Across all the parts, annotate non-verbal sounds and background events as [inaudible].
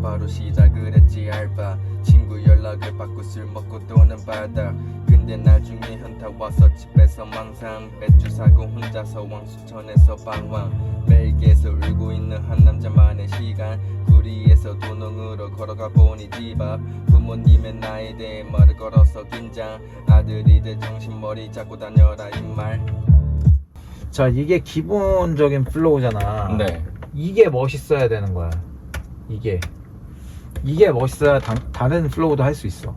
바로 시작을 했지. 알바 친구 연락을 받고 술 먹고 도는 바다 근데 나중에 현타 와서 집에서 망상. 맥주 사고 혼자서 왕수천에서 방황. 계속 울고 있는 한 남자만의 시간. 구리에서 도농으로 걸어가 보니 집 앞. 부모님의 나에 대해 말을 걸어서 긴장. 아들이들 정신머리 잡고 다녀라 이말. 자 이게 기본적인 플로우잖아. 네. 이게 멋있어야 되는 거야. 이게 이게 멋있어야 다, 다른 플로우도 할 수 있어.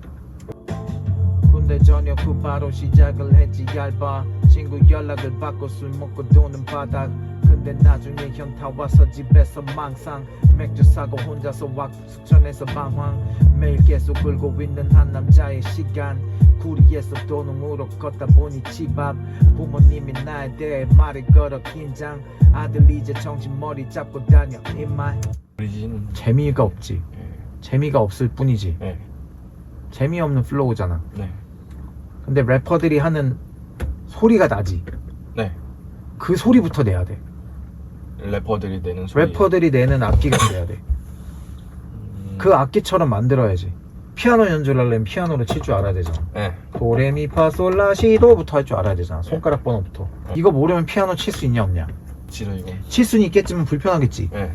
근데 저녁 후 바로 시작을 했지 얇아 친구 연락을 받고 술 먹고 도는 바닥. 근데 나중에 현타 와서 집에서 망상. 맥주 사고 혼자서 왁 숙천에서 방황. 매일 계속 끌고 있는 한 남자의 시간. 구리에서 도농으로 걷다 보니 집 앞. 부모님이 나에 대해 말을 걸어 긴장. 아들 이제 정신 머리 잡고 다녀 이말. 재미가 없지 재미가 없을 뿐이지. 네. 재미없는 플로우잖아. 네. 근데 래퍼들이 하는 소리가 나지. 네. 그 소리부터 내야 돼. 래퍼들이 내는 소리. 래퍼들이 내는 악기가 [laughs] 돼야 돼. 음, 그 악기처럼 만들어야지. 피아노 연주를 하려면 피아노를 칠 줄 알아야 되잖아. 네. 도레미파솔라시도부터 할 줄 알아야 되잖아. 손가락 번호부터. 이거 모르면 피아노 칠 수 있냐 없냐? 싫어 이거. 칠 수는 있겠지만 불편하겠지. 네.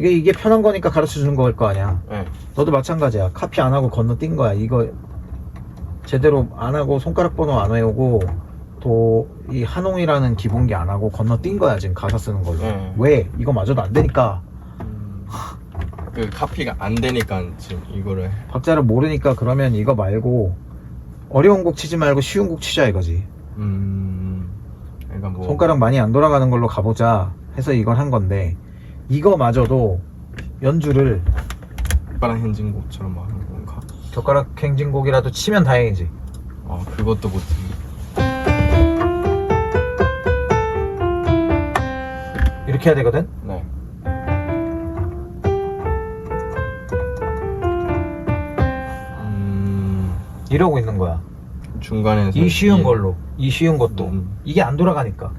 이게 이게 편한 거니까 가르쳐 주는 거일 거 아니야. 네. 너도 마찬가지야. 카피 안 하고 건너뛴 거야. 이거 제대로 안 하고 손가락 번호 안 외우고 또 이 한홍이라는 기본기 안 하고 건너뛴 거야 지금 가사 쓰는 걸로. 네. 왜? 이거 마저도 안 되니까. 음, 그 카피가 안 되니까 지금 이거를. 박자를 모르니까 그러면 이거 말고 어려운 곡 치지 말고 쉬운 곡 치자 이거지. 음. 그러니까 뭐 손가락 많이 안 돌아가는 걸로 가보자 해서 이걸 한 건데 이거마저도 연주를 오빠랑 행진곡처럼 막 하는 건가? 젓가락 행진곡이라도 치면 다행이지. 아 그것도 못해. 이렇게 해야 되거든? 네. 음. 이러고 있는 거야. 중간에서 이 쉬운 이- 걸로. 이 쉬운 것도. 음. 이게 안 돌아가니까